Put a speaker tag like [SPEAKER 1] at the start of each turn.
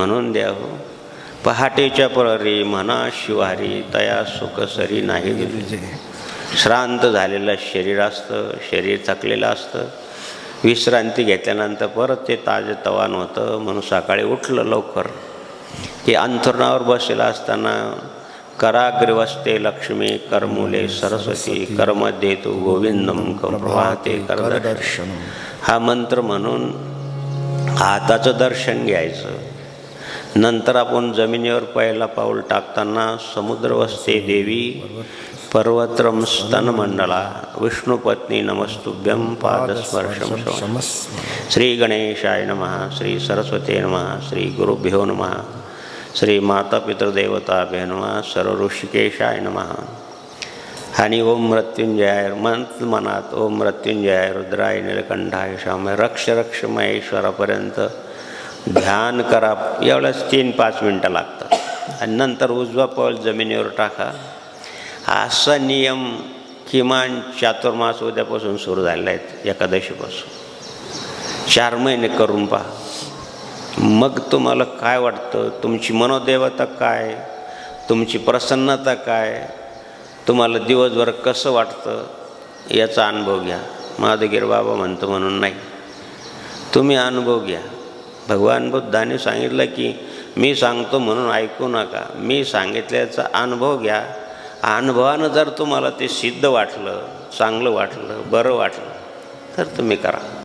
[SPEAKER 1] म्हणून द्याव. पहाटेच्या प्रहरी म्हणा शिवारी तया सुख सरी नाही. दिली श्रांत झालेलं शरीर असतं शरीर थकलेलं असतं. विश्रांती घेतल्यानंतर परत ते ताजे तवान होतं. म्हणून सकाळी उठलं लवकर. की अंथरुणावर बसलेलं असताना कराग्रवस्ते लक्ष्मी करमुले सरस्वती कर्मध्ये तू गोविंदम प्रभाते कर
[SPEAKER 2] दर्शन
[SPEAKER 1] हा मंत्र म्हणून हाताचं दर्शन घ्यायचं. नंतर आपण जमिनीवर पहिला पाऊल टाकताना समुद्रवस्ते देवी पर्वत्रम स्तनमंडला विष्णुपत्नी नमस्तुभ्यम पादस्पर्शम श्री गणेशाय नमः श्री सरस्वते नम श्री गुरुभ्यो नमः श्री माता पितृदेवताभ्य नम सर्व ऋषिकेशाय नमः। आणि ओम मृत्युंजयाय मंत मनात ओम मृत्युंजयाय रुद्राय निलकंठाय श्यामय रक्ष रक्ष महेश्वरापर्यंत ध्यान करा. एवढंच तीन पाच मिनटं लागतात. आणि नंतर उजवा पाऊल जमिनीवर टाका. असा नियम किमान चातुर्मास उद्यापासून सुरू झालेला आहेत एकादशीपासून. चार महिने करून पहा. मग तुम्हाला काय वाटतं? तुमची मनोदेवता काय? तुमची प्रसन्नता काय? तुम्हाला दिवसभर कसं वाटतं? याचा अनुभव घ्या. माधुगिर बाबा म्हणतो म्हणून नाही. तुम्ही अनुभव घ्या. भगवान बुद्धाने सांगितलं की मी सांगतो म्हणून ऐकू नका. मी सांगितल्याचा अनुभव घ्या. अनुभवानं जर तुम्हाला ते सिद्ध वाटलं चांगलं वाटलं बरं वाटलं तर तुम्ही करा.